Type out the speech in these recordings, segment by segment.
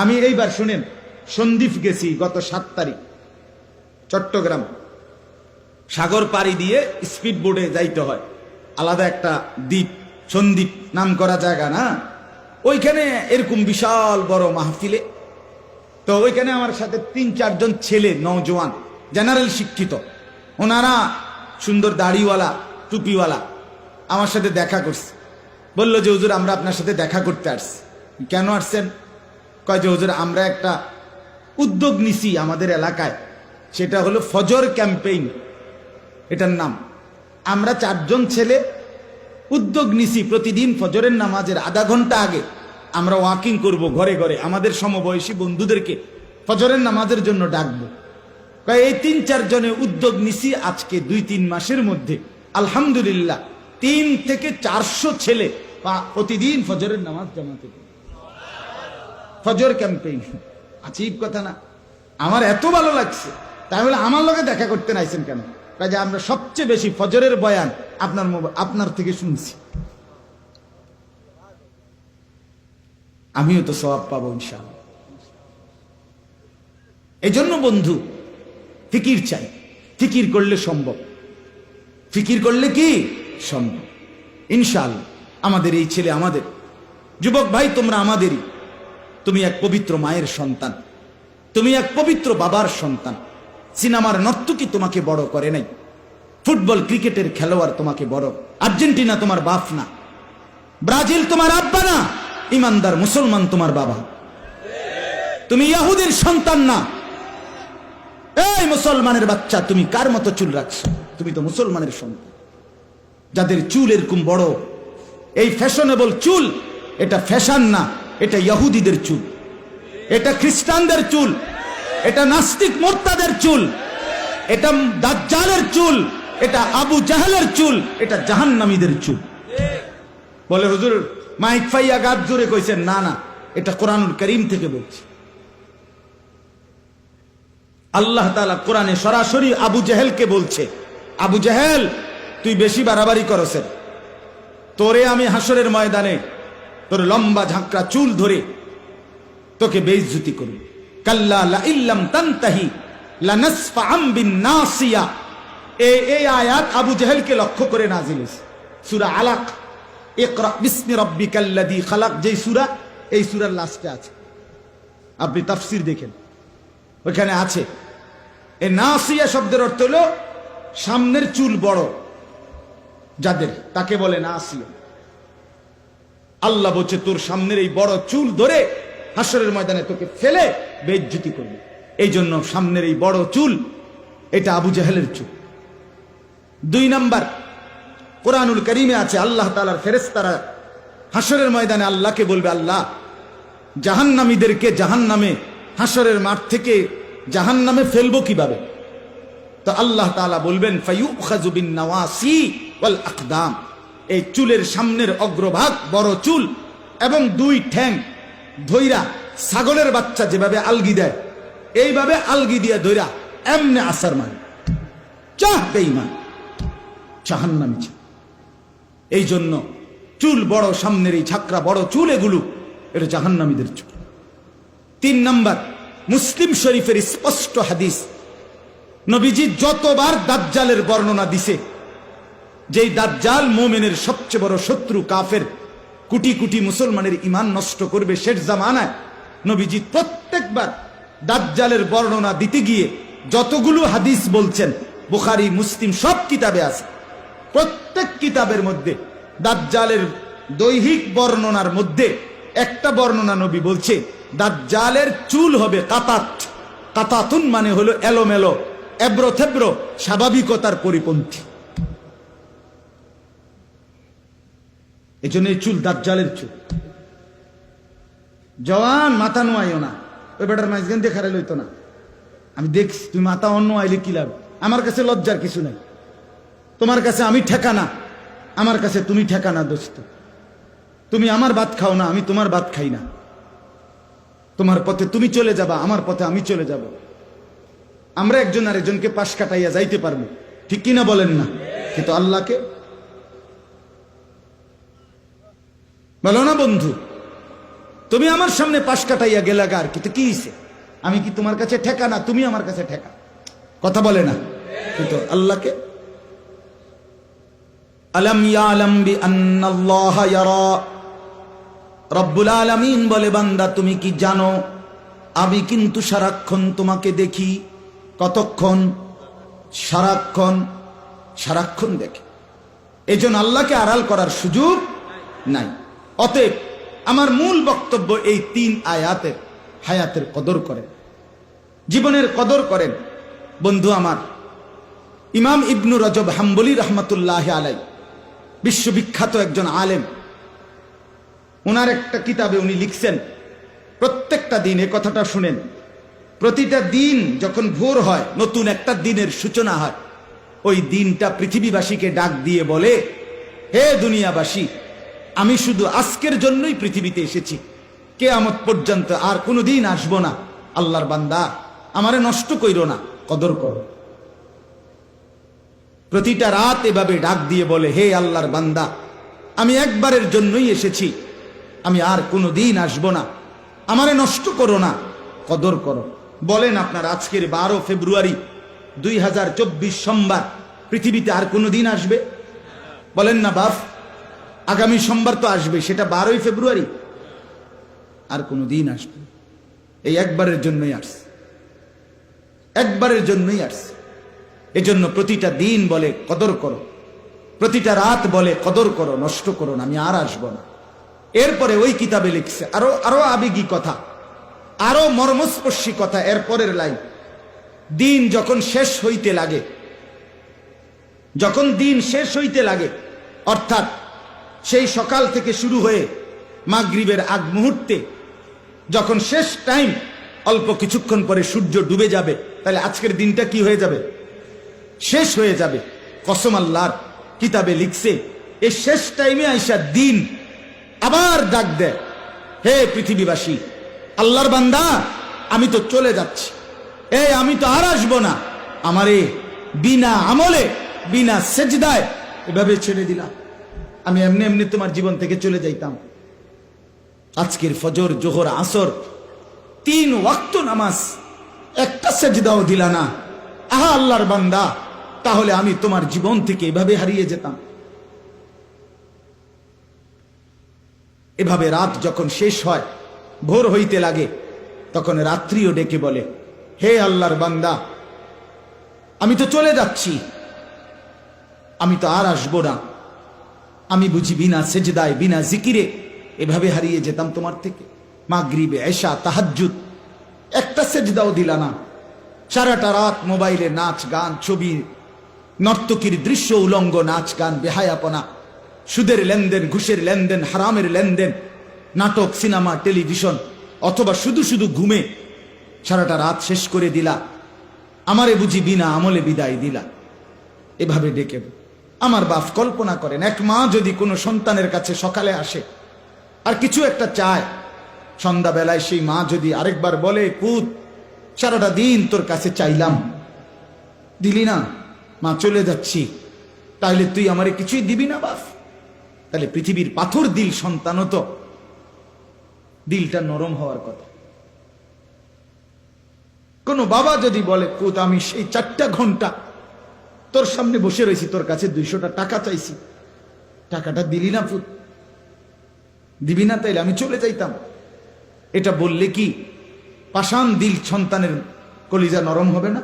আমি এইবার শুনেন সন্দীপ গেছি গত সাত তারিখ, চট্টগ্রাম। সাগর পাড়ি দিয়ে স্পিড বোর্ডে যাইতে হয়। আলাদা একটা দ্বীপ সন্দীপ নাম করা জায়গা না? ওইখানে এরকম বিশাল বড় মাহফিলে। তো ওইখানে আমার সাথে তিন, চারজন ছেলে নওজোয়ান জেনারেল শিক্ষিত। ওনারা সুন্দর দাড়িওয়ালা, টুপিওয়ালা, আমার সাথে দেখা করছে। বলল যে, হুজুর, আমরা আপনার সাথে দেখা করতে আসছি। কেন আসছেন? কয় যে, হুজুর, আমরা একটা উদ্যোগ নিছি আমাদের এলাকায়। সেটা হলো ফজর ক্যাম্পেইন। এটার নাম। আমরা চারজন ছেলে উদ্যোগ নিছি প্রতিদিন ফজরের নামাজের আধা ঘণ্টা আগে। আমরা ওয়াকিং করব ঘরে ঘরে। আমাদের সমবয়সী বন্ধুদেরকে ফজরের নামাজের জন্য ডাকবো। এই তিন চারজনে উদ্যোগ নিছি আজকে দুই তিন মাসের মধ্যে। আলহামদুলিল্লাহ, তিন থেকে চারশো ছেলে প্রতিদিন ফজরের নামাজ জামাতে। ফজর ক্যাম্পেইন। আচিব কথা না। আমার এত ভালো লাগছে। তাই বলে আমার লগে দেখা করতে নাইছেন কেন? কাজে আমরা সবচেয়ে বেশি ফজরের বয়ান আপনার আপনার থেকে শুনছি। আমিও তো সবাব পাবো ইনশাআল্লাহ। এই জন্য বন্ধু, ফিকির চাই। ফিকির করলে সম্ভব। ফিকির করলে কি? সম্ভব। ইনশাআল্লাহ, আমাদের এই ছেলে আমাদের। যুবক ভাই, তোমরা আমাদেরই। তুমি এক পবিত্র মায়ের সন্তান। তুমি এক পবিত্র বাবার সন্তান। সিনেমার নর্তকী তোমাকে বড় করে নাই। ফুটবল ক্রিকেটের খেলোয়াড় তোমাকে বড়। আর্জেন্টিনা তোমার বাপ না। ব্রাজিল তোমার আব্বা না। ইমানদার মুসলমান তোমার বাবা। তুমি ইয়াহুদের সন্তান না। এই মুসলমানের বাচ্চা, তুমি কার মতো চুল রাখছো? তুমি তো মুসলমানের সন্তান। যাদের চুল এরকম বড়, এই ফ্যাশনেবল চুল, এটা ফ্যাশন না। এটা ইহুদিদের চুল। এটা খ্রিস্টানদের চুল। এটা নাস্তিক মোর্তাদের চুল। এটা দাজ্জালের চুল। এটা আবু জাহালের চুল। এটা জাহান্নামীদের চুল। বলে, হুজুর, মাইক ফাইয়া গাছ জোরে কইছেন, না না, এটা কোরআনুল করিম থেকে বলছি। আল্লাহ তালা কোরআনে সরাসরি আবু জাহেলকে বলছে, আবু জাহেল, তুই বেশি বাড়াবাড়ি করছেন তোরে আমি হাসরের ময়দানে তোর লম্বা ঝাঁকড়া চুল ধরে তোকে বেইজ্জুতি করবে। কাল্লা আবু জাহেলকে লক্ষ্য করে বিসমি খালাক। আছে। আপনি তাফসীর দেখেন। ওইখানে আছে এই নাসিয়া শব্দের অর্থ হলো সামনের চুল বড়, যাদের, তাকে বলে নাসিয়া। আল্লাহ বলছে, তোর সামনের এই বড় চুল ধরে হাসরের ময়দানে তোকে ফেলে বেজ্জুতি করবে। এই জন্য সামনের এই বড় চুল, এটা আবু জাহেলের চুল। দুই নাম্বার, কোরআনুল করিমে আছে, আল্লাহ তালার ফেরেস্তারা হাসরের ময়দানে আল্লাহকে বলবে, আল্লাহ, জাহান্নামীদেরকে জাহান্নামে, হাসরের মাঠ থেকে জাহান্নামে ফেলব কীভাবে? তো আল্লাহ তাআলা বলবেন ফাইউ বিন নাওয়াসি ওয়াল আকদাম। এই চুলের সামনের অগ্রভাগ বড় চুল এবং দুই ঠ্যাং ধইরা ছাগলের বাচ্চা যেভাবে আলগি দেয়, এইভাবে আলগি দিয়া ধইরা এমনে আসার মানে চাহ বেইমান জাহান্নামী চাহ এই জন্য চুল বড় সামনের এই ছাকরা বড় চুল এগুলো, এটা জাহান্নামীদের চুল। তিন নাম্বার, মুসলিম শরীফের স্পষ্ট হাদিস, নবীজি যতবার দাজ্জালের বর্ণনা দিছে যেই দাজ্জাল মোমেনের সবচেয়ে বড় শত্রু কাফের, কোটি কোটি মুসলমানের ইমান নষ্ট করবে শেষ জামানায়, নবীজি প্রত্যেকবার দাজ্জালের বর্ণনা দিতে গিয়ে যতগুলো হাদিস বলছেন, বুখারি, মুসলিম সব কিতাবে আছে। প্রত্যেক কিতাবের মধ্যে দাজ্জালের দৈহিক বর্ণনার মধ্যে একটা বর্ণনা নবী বলছে, দাজ্জালের চুল হবে কাতাত। কাতাতুন মানে হলো এলোমেলো এব্রো থেব্রো স্বাভাবিকতার পরিপন্থী। এই জন্য এই চুল দাজ্জালের চুল। জওয়ান, মাথা নোয়াইও না। ওই বেটার মাঝখান দিয়ে লইতো না। আমি দেখছি, তুমি মাথা অন্য আইলে কি লাভ? আমার কাছে লজ্জার কিছু নাই। তোমার কাছে আমি ঠেকানা আমার কাছে তুমি ঠেকানা দোস্ত। তুমি আমার ভাত খাও না, আমি তোমার ভাত খাই না। তোমার পথে তুমি চলে যাবা, আমার পথে আমি চলে যাব। আমরা একজন আরেকজনকে পাশ কাটাইয়া যাইতে পারব। ঠিক কিনা বলেন না? কিন্তু আল্লাহকে বলো না বন্ধু, তুমি আমার সামনে পাশ কাটাইয়া গেলা আর কি? হইছে? আমি কি তোমার কাছে ঠেকা না তুমি আমার কাছে ঠেকা? কথা বলে না। কিন্তু আল্লাহকে? রব্বুল বলে, বান্দা, তুমি কি জানো? আমি কিন্তু সারাক্ষণ তোমাকে দেখি। কতক্ষণ? সারাক্ষণ? সারাক্ষণ দেখি। এই জন্য আল্লাহকে আড়াল করার সুযোগ নাই। অতএব আমার মূল বক্তব্য এই তিন আয়াতের, হায়াতের কদর করেন। জীবনের কদর করেন। বন্ধু আমার, ইমাম ইবনু রজব হাম্বলি রহমতুল্লাহ আলাই, বিশ্ববিখ্যাত একজন আলেম। ওনার একটা কিতাবে উনি লিখছেন, প্রত্যেকটা দিন এ কথাটা শুনেন, প্রতিটা দিন যখন ভোর হয়, নতুন একটা দিনের সূচনা হয়। ওই দিনটা পৃথিবীবাসীকে ডাক দিয়ে বলে, হে দুনিয়াবাসী আমি শুধু আজকের জন্যই পৃথিবীতে এসেছি। কে আমত পর্যন্ত আর কোনো দিন আসব না। আল্লাহর বান্দা, আমারে নষ্ট কইরো না। কদর করো। প্রতিটা রাত এভাবে ডাক দিয়ে বলে, হে আল্লাহর বান্দা, আমি একবারের জন্যই এসেছি। আমি আর কোনো দিন আসব না। আমারে নষ্ট করো না। কদর করো। বলেন আপনার আজকের বারো ফেব্রুয়ারি দুই হাজার চব্বিশ সোমবার, পৃথিবীতে আর কোনো দিন আসবে? বলেন না বাপ। আগামী সোমবার তো আসবে, সেটা বারোই ফেব্রুয়ারি। আর কোনো দিন আসবে এই একবারের জন্যই আসছে। একবারের জন্যই আসছে। এজন্য প্রতিটা দিন বলে, কদর করো। প্রতিটা রাত বলে, কদর করো, নষ্ট করো না, আমি আর আসব না। এরপরে ওই কিতাবে লিখছে, আরও আরও আবেগী কথা, আরও মর্মস্পর্শী কথা এরপরের লাইন। দিন যখন শেষ হইতে লাগে, যখন দিন শেষ হইতে লাগে, অর্থাৎ সেই সকাল থেকে শুরু হয়ে মাগরিবের আগ মুহূর্তে, যখন শেষ টাইম অল্প কিছুক্ষণ পরে সূর্য ডুবে যাবে, তাহলে আজকের দিনটা কি হয়ে যাবে? শেষ হয়ে যাবে। কসম আল্লাহর কিতাবে লিখছে এই শেষ টাইমে আইসা দিন আবার ডাক দেয়, হে পৃথিবীবাসী, আল্লাহর বান্দা, আমি তো চলে যাচ্ছি। এই আমি তো আর আসব না। আমারে বিনা আমলে, বিনা সেজদায় এভাবে ছেড়ে দিলাম। আমি এমনি এমনি তোমার জীবন থেকে চলে যাইতাম। আজকের ফজর, জোহর, আসর, তিন ওয়াক্ত নামাজ, একটা সেজদাও দিলা না। আহা আল্লাহর বান্দা, তাহলে আমি তোমার জীবন থেকে এভাবে হারিয়ে যেতাম। এভাবে রাত যখন শেষ হয়, ভোর হইতে লাগে, তখন রাত্রিও ডেকে বলে, হে আল্লাহর বান্দা, আমি তো চলে যাচ্ছি। আমি তো আর আসব না। আমি বুঝি বিনা সেজদায়, বিনা জিকিরে এভাবে হারিয়ে যেতাম তোমার থেকে। মাগরিবে, এশা, তাহাজ্জুদ, একটা সেজদাও দিলা না। সারাটা রাত মোবাইলে নাচ, গান, ছবি, নর্তকীর দৃশ্য, উলঙ্গ নাচ, গান, বেহায়াপনা, সুদের লেনদেন, ঘুষের লেনদেন, হারামের লেনদেন, নাটক, সিনেমা, টেলিভিশন, অথবা শুধু শুধু ঘুমে সারাটা রাত শেষ করে দিলা। আমারে বুঝি বিনা আমলে বিদায় দিলা। এভাবে ডেকে আমার বাপ কল্পনা করেন, এক মা যদি কোনো সন্তানের কাছে সকালে আসে আর কিছু একটা চায়, সন্ধ্যাবেলায় সেই মা যদি আরেকবার বলে পুত সারাটা দিন তোর কাছে চাইলাম, দিলি না, মা চলে যাচ্ছি তাহলে তুই আমারে কিছুই দিবি না বাপ। তাহলে পৃথিবীর পাথর দিল সন্তানও তো দিলটা নরম হওয়ার কথা। কোন বাবা যদি বলে পুত আমি সেই চারটা ঘণ্টা তোর সামনে বসে রয়েছি, তোর কাছে দুইশোটা টাকা চাইছি। টাকাটা দিলি না পুত দিবি না তাইলে আমি চলে যাইতাম। এটা বললে কি, পাষাণ দিল সন্তানের কলিজা নরম হবে না?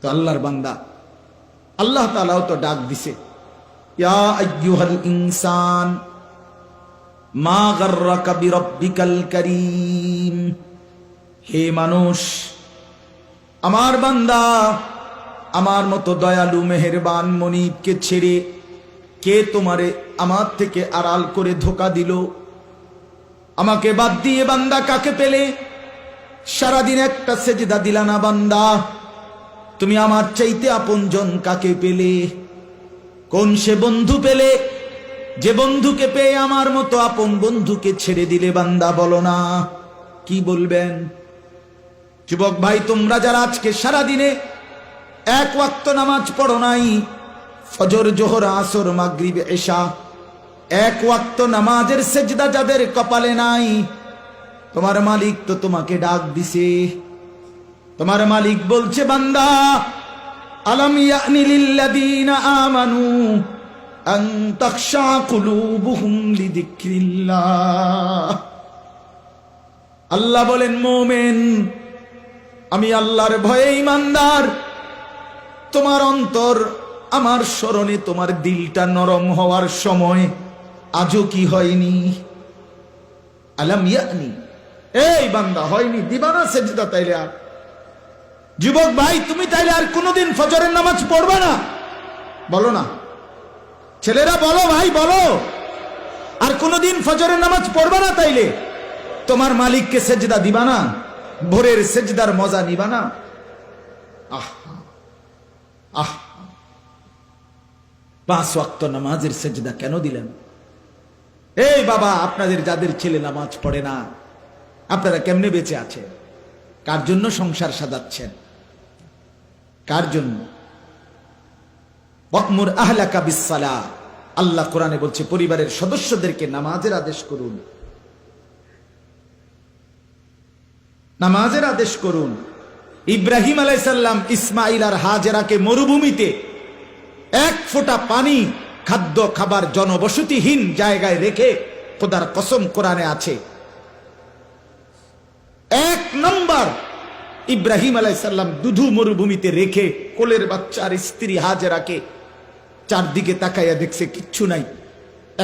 তো আল্লাহর বান্দা, আল্লাহ তালাও তো ডাক দিছে ইনসান, মা হে মানুষ, আমার বান্দা আমার মতো দয়ালু মেহেরবান মনিবকে ছেড়ে কে তোমারে আমার থেকে আড়াল করে ধোকা দিল? আমাকে বাদ দিয়ে বান্দা কাকে পেলে? সারাদিন একটা সেজদা দিলা না বান্দা। তুমি আমার চাইতে আপনজন কাকে পেলে? কোন সে বন্ধু পেলে? যে বন্ধুকে পেয়ে আমার মতো আপন বন্ধুকে ছেড়ে দিলে বান্দা বলো না। কি বলবেন? যুবক ভাই, তোমরা যারা আজকে সারা দিনে এক ওয়াক্ত নামাজ পড়ো নাই। ফজর, জোহর, আসর, মাগরিব, এশা। এক ওয়াক্ত নামাজের সেজদা যাদের কপালে নাই, তোমার মালিক তো তোমাকে ডাক দিছে। তোমার মালিক বলছে, বান্দা, আলম আল্লাহ বলেন, মোমেন, আমি আল্লাহর ভয়ে ইমানদার তোমার অন্তর, আমার স্মরণে তোমার দিলটা নরম হওয়ার সময় আজও কি হয়নি? আলাম ইয়ানি? এই বান্দা, হয়নি। দিবানা সেজদা তাইলে আর। যুবক ভাই, তুমি তাইলে আর কোনোদিন ফজরের নামাজ পড়বে না। বলো না। ছেলেরা, বলো ভাই, বলো। আর কোনোদিন ফজরের নামাজ পড়বে না তাইলে? তোমার মালিককে সেজদা দিবা না ভোরের সেজদার মজা নিবা না আহ আহ। পাঁচ ওয়াক্ত নামাজের সেজদা কেন দিলেন? এই বাবা, আপনাদের যাদের ছেলে নামাজ পড়ে না, আপনারা কেমনে বেঁচে আছে কার জন্য সংসার সাজাচ্ছেন? কার জন্য? আল্লাহ কোরআনে বলছে, পরিবারের সদস্যদেরকে নামাজের আদেশ করুন। নামাজের আদেশ করুন। ইব্রাহিম আলাইসাল্লাম ইসমাইল আর হাজেরাকে মরুভূমিতে এক ফোঁটা পানি, খাদ্য, খাবার জনবসতিহীন জায়গায় রেখে খোদার কসম কোরআনে আছে। এক নম্বর ইব্রাহিম আলাইসাল্লাম দুধু মরুভূমিতে রেখে কোলের বাচ্চার স্ত্রী হাজেরাকে চারদিকে তাকাইয়া দেখছে কিচ্ছু নাই,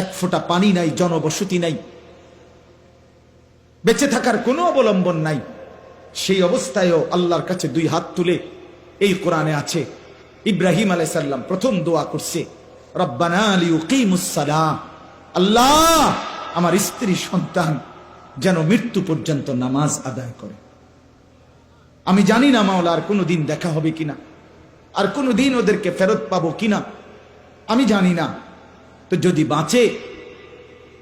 এক ফোঁটা পানি নাই, জনবসতি নাই। বেঁচে থাকার কোনো অবলম্বন নাই। সেই অবস্থায়ও আল্লাহর কাছে দুই হাত তুলে এই কোরআনে আছে, ইব্রাহিম আলাইসাল্লাম প্রথম দোয়া করছে, রব্বানা আল্লাহ আমার স্ত্রী সন্তান যেন মৃত্যু পর্যন্ত নামাজ আদায় করে। আমি জানি না মাওলা আর কোনো দিন দেখা হবে কিনা, আর কোনো দিন ওদেরকে ফেরত পাবো কিনা, আমি জানি না। তো যদি বাঁচে,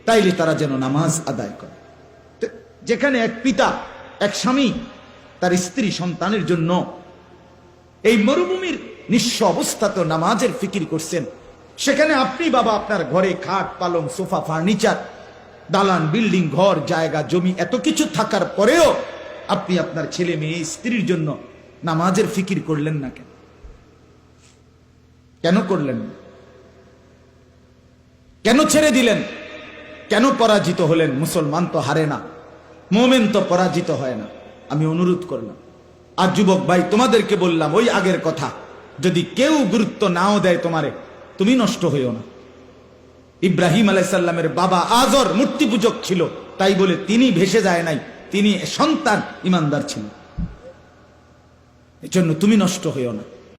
তাইলে তারা যেন নামাজ আদায় করে। যেখানে এক পিতা, এক স্বামী তার স্ত্রী সন্তানের জন্য এই মরুভূমির নিঃস্ব অবস্থা তো নামাজের ফিকির করছেন। সেখানে আপনি বাবা আপনার ঘরে খাট, পালং, সোফা, ফার্নিচার, দালান, বিল্ডিং, ঘর, জায়গা, জমি, এত কিছু থাকার পরেও আপনি আপনার ছেলে মেয়ে, স্ত্রীর জন্য নামাজের ফিকির করলেন না কেন? কেন করলেন? কেন ছেড়ে দিলেন? কেন পরাজিত হলেন? মুসলমান তো হারে না, মোমেন তো পরাজিত হয় না। আমি অনুরোধ করলাম। আর যুবক ভাই, তোমাদেরকে বললাম ওই আগের কথা। যদি কেউ গুরুত্ব নাও দেয় তোমারে, তুমি নষ্ট হইও না। ইব্রাহিম আলাইসাল্লামের বাবা আজর মূর্তি পূজক ছিল, তাই বলে তিনি ভেসে যায় নাই, তিনি সন্তান ইমানদার ছিল। এজন্য তুমি নষ্ট হইও না।